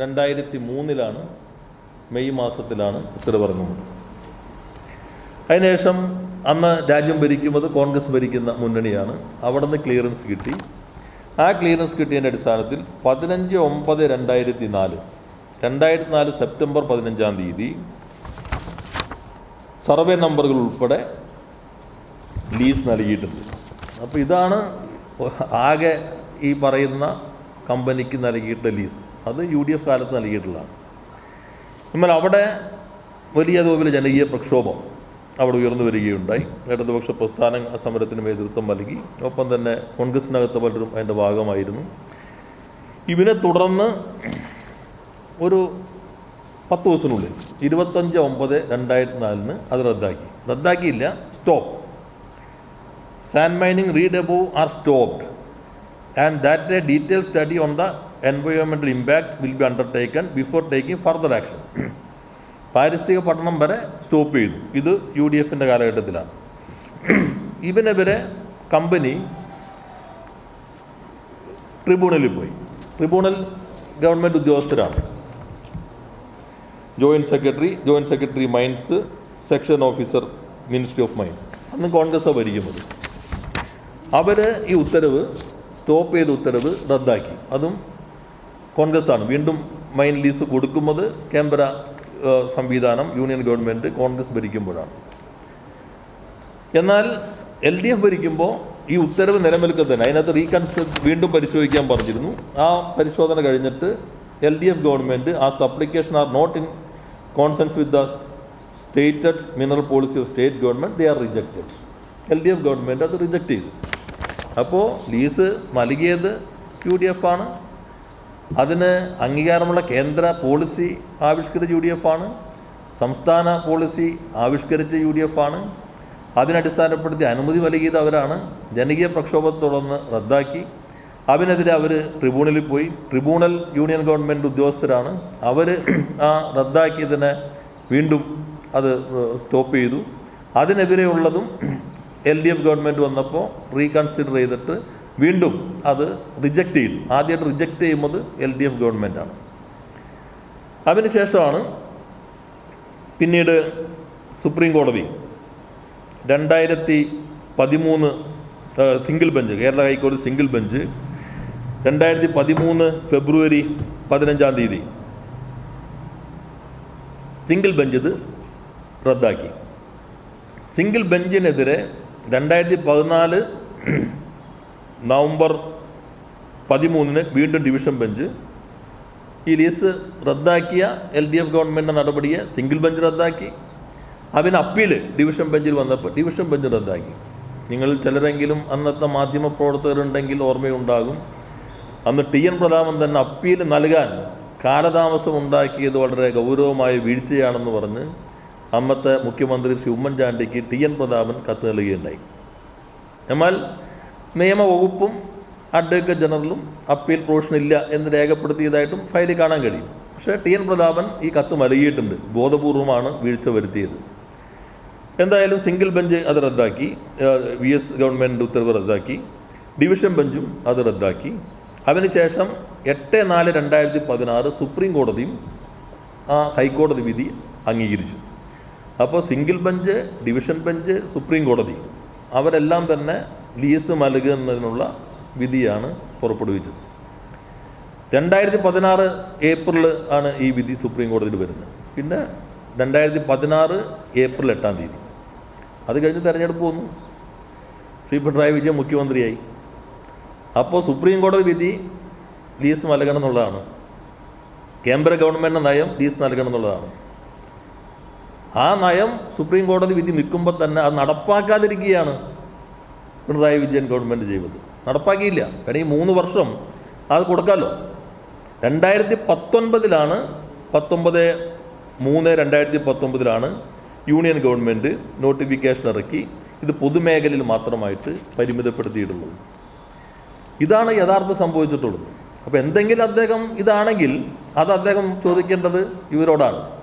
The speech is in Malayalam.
രണ്ടായിരത്തി മൂന്നിലാണ് മെയ് മാസത്തിലാണ് ഉത്തരവിറങ്ങുന്നത് അതിനുശേഷം അന്ന് രാജ്യം ഭരിക്കുന്നത് കോൺഗ്രസ് ഭരിക്കുന്ന മുന്നണിയാണ്. അവിടെ നിന്ന് ക്ലിയറൻസ് കിട്ടി. ആ ക്ലിയറൻസ് കിട്ടിയതിന്റെ അടിസ്ഥാനത്തിൽ പതിനഞ്ച് ഒമ്പത് രണ്ടായിരത്തി നാല് രണ്ടായിരത്തി നാല് സെപ്റ്റംബർ പതിനഞ്ചാം തീയതി സർവേ നമ്പറുകൾ ഉൾപ്പെടെ ലീസ് നൽകിയിട്ടുണ്ട്. അപ്പോൾ ഇതാണ് ആകെ ഈ പറയുന്ന കമ്പനിക്ക് നൽകിയിട്ട ലീസ് അത് യു ഡി എഫ് കാലത്ത് നൽകിയിട്ടുള്ളതാണ്. എന്നാൽ അവിടെ വലിയ തോതിൽ ജനകീയ പ്രക്ഷോഭം അവിടെ ഉയർന്നു വരികയുണ്ടായി. ഇടതുപക്ഷ പ്രസ്ഥാന സമരത്തിന് നേതൃത്വം നൽകി. ഒപ്പം തന്നെ കോൺഗ്രസിനകത്ത് പലരും അതിന്റെ ഭാഗമായിരുന്നു. ഇതിനെ തുടർന്ന് ഒരു പത്ത് ദിവസത്തിനുള്ളിൽ ഇരുപത്തഞ്ച് ഒമ്പത് രണ്ടായിരത്തി നാലിന് അത് റദ്ദാക്കി. റദ്ദാക്കിയില്ല. Stop. Sand mining read above are stopped. And that a detail study on the എൻവയോൺമെന്റൽ impact will be undertaken before taking further action പാരിസ്ഥിതിക പഠനം വരെ സ്റ്റോപ്പ് ചെയ്തു. ഇത് യു ഡി എഫിന്റെ കാലഘട്ടത്തിലാണ് ഇവനെതിരെ കമ്പനി ട്രിബ്യൂണലിൽ പോയി. ട്രിബ്യൂണൽ ഗവൺമെന്റ് ഉദ്യോഗസ്ഥരാണ്. Joint secretary joint secretary mines section officer ministry of mines അന്ന് കോൺഗ്രസ്സാണ് ഭരിക്കുന്നത്. അവർ ഈ ഉത്തരവ് സ്റ്റോപ്പ് ചെയ്ത ഉത്തരവ് റദ്ദാക്കി. അതും കോൺഗ്രസ്സാണ്. വീണ്ടും മൈൻ ലീസ് കൊടുക്കുന്നത് കേന്ദ്ര സംവിധാനം യൂണിയൻ ഗവൺമെന്റ് കോൺഗ്രസ് ഭരിക്കുമ്പോഴാണ്. എന്നാൽ എൽ ഡി എഫ് ഭരിക്കുമ്പോൾ ഈ ഉത്തരവ് നിലനിൽക്കുന്നത് തന്നെ. അതിനകത്ത് റീകൺസ് വീണ്ടും പരിശോധിക്കാൻ പറഞ്ഞിരുന്നു. ആ പരിശോധന കഴിഞ്ഞിട്ട് L D F government the application are not in consonance with the stated mineral policy of state government they are rejected. L D F government അത് റിജക്റ്റ് ചെയ്തു. അപ്പോൾ ലീസ് നൽകിയത് യു ഡി എഫ് ആണ്. അതിന് അംഗീകാരമുള്ള കേന്ദ്ര പോളിസി ആവിഷ്കരിച്ച യു ഡി എഫ് ആണ് സംസ്ഥാന പോളിസി ആവിഷ്കരിച്ച യു ഡി എഫ് ആണ്. അതിനടിസ്ഥാനപ്പെടുത്തി അനുമതി നൽകിയത് അവരാണ്. ജനകീയ പ്രക്ഷോഭത്തെ തുടർന്ന് റദ്ദാക്കി. അതിനെതിരെ അവർ ട്രിബ്യൂണലിൽ പോയി. ട്രിബ്യൂണൽ യൂണിയൻ ഗവൺമെന്റ് ഉദ്യോഗസ്ഥരാണ്. അവർ ആ റദ്ദാക്കിയതിനെ വീണ്ടും അത് സ്റ്റോപ്പ് ചെയ്തു. അതിനെതിരെയുള്ളതും എൽ ഡി എഫ് ഗവൺമെന്റ് വന്നപ്പോൾ റീകൺസിഡർ ചെയ്തിട്ട് വീണ്ടും അത് റിജക്റ്റ് ചെയ്തു ആദ്യമായിട്ട് റിജക്റ്റ് ചെയ്യുന്നത് എൽ ഡി എഫ് ഗവൺമെന്റാണ് അതിനുശേഷമാണ് പിന്നീട് സുപ്രീം കോടതി രണ്ടായിരത്തി പതിമൂന്ന് സിംഗിൾ ബെഞ്ച് കേരള ഹൈക്കോടതി സിംഗിൾ ബെഞ്ച് രണ്ടായിരത്തി പതിമൂന്ന് ഫെബ്രുവരി പതിനഞ്ചാം തീയതി സിംഗിൾ ബെഞ്ച് ഇത് റദ്ദാക്കി. സിംഗിൾ ബെഞ്ചിനെതിരെ രണ്ടായിരത്തി പതിനാല് നവംബർ പതിമൂന്നിന് വീണ്ടും ഡിവിഷൻ ബെഞ്ച്. ഈ ലീസ് റദ്ദാക്കിയ എൽ ഡി എഫ് ഗവൺമെന്റിന്റെ നടപടിയെ സിംഗിൾ ബെഞ്ച് റദ്ദാക്കി. അതിന് അപ്പീൽ ഡിവിഷൻ ബെഞ്ചിൽ വന്നപ്പോൾ ഡിവിഷൻ ബെഞ്ച് റദ്ദാക്കി. നിങ്ങൾ ചിലരെങ്കിലും അന്നത്തെ മാധ്യമ പ്രവർത്തകരുണ്ടെങ്കിൽ ഓർമ്മയുണ്ടാകും. അന്ന് ടി എൻ പ്രതാപൻ തന്നെ അപ്പീൽ നൽകാൻ കാലതാമസം ഉണ്ടാക്കിയത് വളരെ ഗൗരവമായ വീഴ്ചയാണെന്ന് പറഞ്ഞ് അന്നത്തെ മുഖ്യമന്ത്രി ശ്രീ ഉമ്മൻചാണ്ടിക്ക് ടി എൻ പ്രതാപൻ കത്ത് നൽകുകയുണ്ടായി. എന്നാൽ നിയമവകുപ്പും അഡ്വക്കേറ്റ് ജനറലും അപ്പീൽ പ്രൊവിഷൻ ഇല്ല എന്ന് രേഖപ്പെടുത്തിയതായിട്ടും ഫയലിൽ കാണാൻ കഴിയും. പക്ഷേ ടി എൻ പ്രതാപൻ ഈ കത്ത് നൽകിയിട്ടുണ്ട് ബോധപൂർവമാണ് വീഴ്ച വരുത്തിയത്. എന്തായാലും സിംഗിൾ ബെഞ്ച് അത് റദ്ദാക്കി. വി എസ് ഗവൺമെന്റ് ഉത്തരവ് റദ്ദാക്കി. ഡിവിഷൻ ബെഞ്ചും അത് റദ്ദാക്കി. അതിനുശേഷം എട്ട് നാല് രണ്ടായിരത്തി പതിനാറ് സുപ്രീം കോടതിയും ആ ഹൈക്കോടതി വിധി അംഗീകരിച്ചു. അപ്പോൾ single bench division bench supreme കോടതി അവരെല്ലാം തന്നെ ലീസ് നൽകുന്നതിനുള്ള വിധിയാണ് പുറപ്പെടുവിച്ചത്. രണ്ടായിരത്തി പതിനാറ് ഏപ്രിൽ ആണ് ഈ വിധി സുപ്രീം കോടതിയിൽ വരുന്നത്. പിന്നെ രണ്ടായിരത്തി പതിനാറ് ഏപ്രിൽ എട്ടാം തീയതി. അത് കഴിഞ്ഞ് തെരഞ്ഞെടുപ്പ് വന്നു. ശ്രീ പിണറായി വിജയൻ മുഖ്യമന്ത്രിയായി. അപ്പോൾ സുപ്രീം കോടതി വിധി ലീസ് നൽകണം എന്നുള്ളതാണ്. കേന്ദ്ര ഗവൺമെന്റ് നയം ലീസ് നൽകണം എന്നുള്ളതാണ്. ആ നയം സുപ്രീം കോടതി വിധി നിൽക്കുമ്പോൾ തന്നെ അത് നടപ്പാക്കാതിരിക്കുകയാണ് പിണറായി വിജയൻ ഗവൺമെന്റ് ചെയ്തത് നടപ്പാക്കിയില്ല. കാരണം ഈ മൂന്ന് വർഷം അത് കൊടുക്കാമല്ലോ രണ്ടായിരത്തി പത്തൊൻപതിലാണ് പത്തൊമ്പത് മൂന്ന് രണ്ടായിരത്തി പത്തൊമ്പതിലാണ് യൂണിയൻ ഗവൺമെന്റ് നോട്ടിഫിക്കേഷൻ ഇറക്കി. ഇത് പൊതുമേഖലയിൽ മാത്രമായിട്ട് പരിമിതപ്പെടുത്തിയിട്ടുള്ളത്. ഇതാണ് യഥാർത്ഥം സംഭവിച്ചിട്ടുള്ളത്. അപ്പോൾ എന്തെങ്കിലും അദ്ദേഹം ഇതാണെങ്കിൽ അത് അദ്ദേഹം ചോദിക്കേണ്ടത് ഇവരോടാണ്.